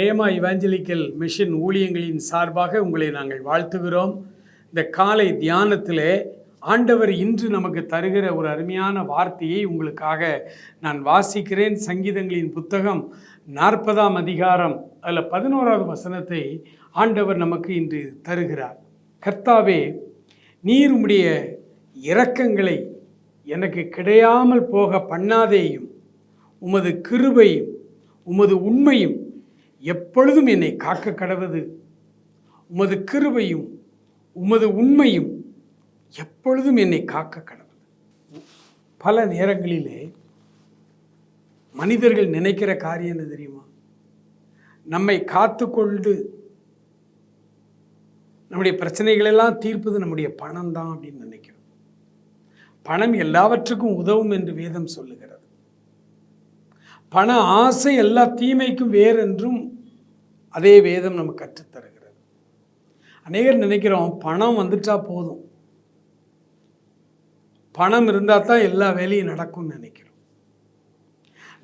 Rhema evangelical mission ஊழியங்களின் சார்பாக உங்களை நாங்கள் வாழ்த்துகிறோம். இந்த காலை தியானத்திலே ஆண்டவர் இன்று நமக்கு தருகிற ஒரு அருமையான வார்த்தையை உங்களுக்காக நான் வாசிக்கிறேன். சங்கீதங்களின் புத்தகம் நாற்பதாம் அதிகாரம் அதில் பதினோராவது வசனத்தை ஆண்டவர் நமக்கு இன்று தருகிறார். கர்த்தாவே நீர் உம்முடைய இரக்கங்களை எனக்கு கிடையாமல் போக பண்ணாதேயும் உமது கிருபையும் உமது உண்மையும் எப்பொழுதும் என்னை காக்க கடவது? உமது கிருபையும் உமது உண்மையும் எப்பொழுதும் என்னை காக்க கடவது. பல நேரங்களிலே மனிதர்கள் நினைக்கிற காரியம் என்ன தெரியுமா? நம்மை காத்துக்கொண்டு நம்முடைய பிரச்சனைகளெல்லாம் தீர்ப்பது நம்முடைய பணம் தான் அப்படின்னு நினைக்கிறோம். பணம் எல்லாவற்றுக்கும் உதவும் என்று வேதம் சொல்லுகிறது. பண ஆசை எல்லா தீமைக்கும் வேறென்றும் அதே வேதம் நமக்கு கற்றுத்தருகிறது. அநேகர் நினைக்கிறோம் பணம் வந்துட்டா போதும். பணம் இருந்தால் தான் எல்லா வேலையும் நடக்கும்னு நினைக்கிறோம்.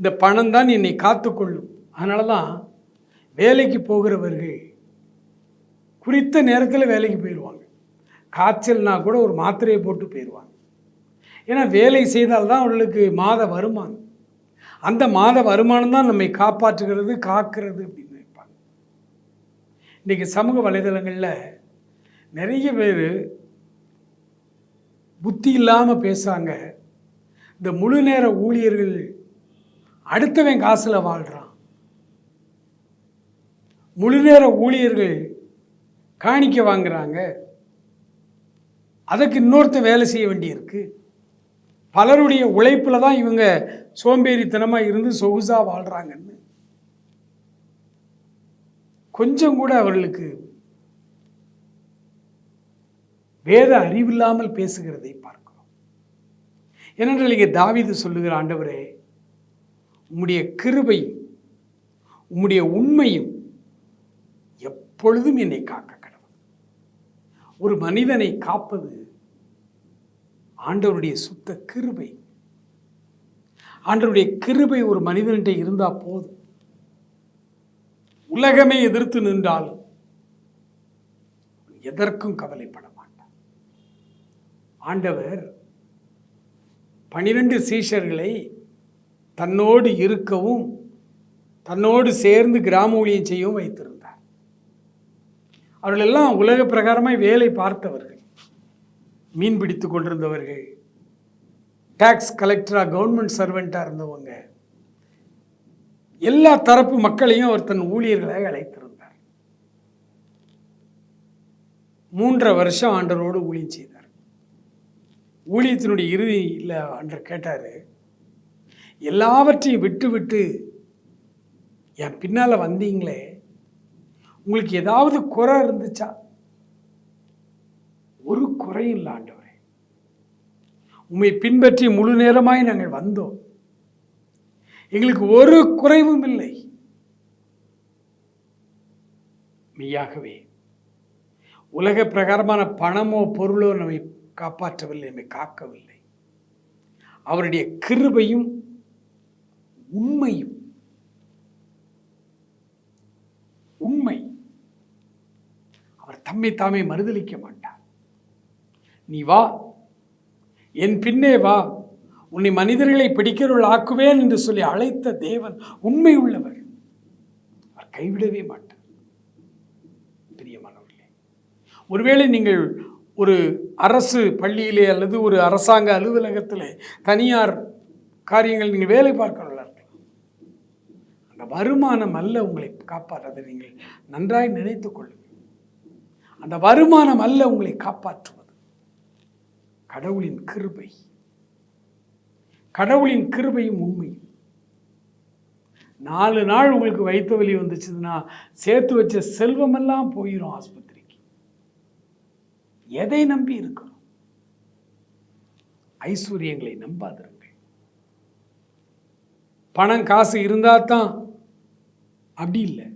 இந்த பணம் தான் என்னை காத்துக்கொள்ளும். அதனால தான் வேலைக்கு போகிறவர்கள் குறித்த நேரத்தில் வேலைக்கு போயிடுவாங்க காய்ச்சல்னா கூட ஒரு மாத்திரையை போட்டு போயிடுவாங்க ஏன்னா வேலை செய்தால்தான் அவர்களுக்கு மாத வருமானம். அந்த மாத வருமானம் தான் நம்மை காப்பாற்றுகிறது காக்கிறது அப்படின்னு நினைப்பாங்க. இன்றைக்கி சமூக வலைதளங்களில் நிறைய பேர் புத்தி இல்லாமல் பேசுகிறாங்க இந்த முழு நேர ஊழியர்கள் அடுத்தவன் காசில் வாழ்கிறான் முழு நேர ஊழியர்கள் காணிக்க வாங்குறாங்க. அதுக்கு இன்னொருத்த வேலை செய்ய வேண்டியிருக்கு. பலருடைய உழைப்பில் தான் இவங்க சோம்பேறித்தனமாக இருந்து சொகுசாக வாழ்கிறாங்கன்னு கொஞ்சம் கூட அவர்களுக்கு வேத அறிவில்லாமல் பேசுகிறதை பார்க்கிறோம். ஏனென்றால் இங்கே தாவிது சொல்லுகிற ஆண்டவரே உம்முடைய கிருபையும் உம்முடைய உண்மையும் எப்பொழுதும் என்னை காக்க கடவுள். ஒரு மனிதனை காப்பது ஆண்டவருடைய சுத்த கிருபை. ஆண்டவருடைய கிருபை ஒரு மனிதன்கிட்ட இருந்தால் போதும். உலகமே எதிர்த்து நின்றாலும் எதற்கும் கவலைப்பட மாட்டார். ஆண்டவர் பனிரெண்டு சீஷர்களை தன்னோடு இருக்கவும் தன்னோடு சேர்ந்து கிராம ஊழியம் செய்யவும் வைத்திருந்தார். அவர்களெல்லாம் உலக பிரகாரமாய் வேலை பார்த்தவர்கள். மீன் பிடித்து கொண்டிருந்தவர்கள். டேக்ஸ் கலெக்டராக கவர்மெண்ட் சர்வெண்ட்டாக இருந்தவங்க. எல்லா தரப்பு மக்களையும் அவர் தன் ஊழியர்களாக அழைத்திருந்தார். மூன்றரை வருஷம் ஆண்டரோடு ஊழியம் செய்தார். ஊழியத்தினுடைய இறுதியில் ஆண்டர் கேட்டார் எல்லாவற்றையும் விட்டு விட்டு என் பின்னால் வந்தீங்களே உங்களுக்கு ஏதாவது குறை இருந்துச்சா? குறையில்லை ஆண்டவரே. உண்மை பின்பற்றி முழு நேரமாய் நாங்கள் வந்தோம். எங்களுக்கு ஒரு குறைவும் இல்லை. மெய்யாகவே உலக பிரகாரமான பணமோ பொருளோ நம்மை காப்பாற்றவில்லை நம்மை காக்கவில்லை. அவருடைய கிருபையும் உண்மையும் உண்மை. அவர் தம்மை தாமே மறுதளிக்க மாட்டார். நீ வா. என் பின்னே வா. உன்னை மனிதர்களை பிடிக்கிறவள் ஆக்குவேன் என்று சொல்லி அழைத்த தேவன் உண்மை உள்ளவர். அவர் கைவிடவே மாட்டார். பிரியமானவர்களே ஒருவேளை நீங்கள் ஒரு அரசு பள்ளியிலே அல்லது ஒரு அரசாங்க அலுவலகத்தில் தனியார் காரியங்கள் நீங்கள் வேலை பார்க்கிறவர்களாக இருக்கலாம் அந்த வருமானம் அல்ல உங்களை காப்பாற்றுறதை நீங்கள் நன்றாய் நினைத்து கொள்ளுங்கள். அந்த வருமானம் அல்ல உங்களை காப்பாற்றுவது. கடவுளின் கிருபை. கடவுளின் கிருபையும் உண்மை நாலு நாள் உங்களுக்கு வைத்த வலி வந்துச்சுன்னா சேர்த்து வச்ச செல்வமெல்லாம் போயிடும் ஆஸ்பத்திரிக்கு. எதை நம்பி இருக்கிறோம்? ஐஸ்வர்யங்களை நம்பாதிருங்கள் பணம் காசு இருந்தால் தான் அப்படி இல்லை.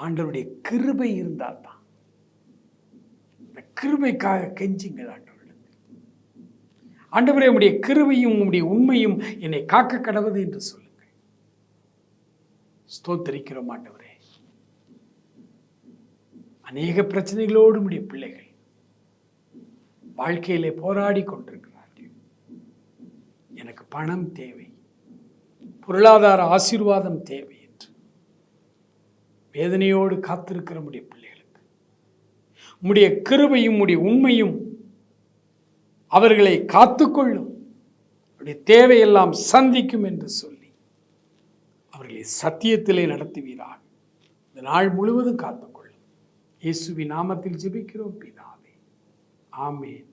ஆண்டவருடைய கிருபை இருந்தால் தான். இந்த கிருபைக்காக கெஞ்சிங்கள் ஆண்டவரிடத்தில் ஆண்டவரே உடைய கிருவையும் உடைய உண்மையும் என்னை காக்க கடவுது என்று சொல்லுங்கள். ஸ்தோத்தரிக்கிறோம் ஆண்டவரே. அநேக பிரச்சனைகளோடு உடைய பிள்ளைகள் வாழ்க்கையிலே போராடி கொண்டிருக்கிறார்கள். எனக்கு பணம் தேவை பொருளாதார ஆசீர்வாதம் தேவை என்று வேதனையோடு காத்திருக்கிற உடைய பிள்ளைகளுக்கு. உடைய கிருபையும் உடைய உண்மையும் அவர்களை காத்துக்கொள்ளும். அவருடைய தேவையெல்லாம் சந்திக்கும் என்று சொல்லி அவர்களை சத்தியத்திலே நடத்துவீராக. இந்த நாள் முழுவதும் காத்துக்கொள்ளும். இயேசுவி நாமத்தில் ஜெபிக்கிறோம் பிதாவே. ஆமேன்.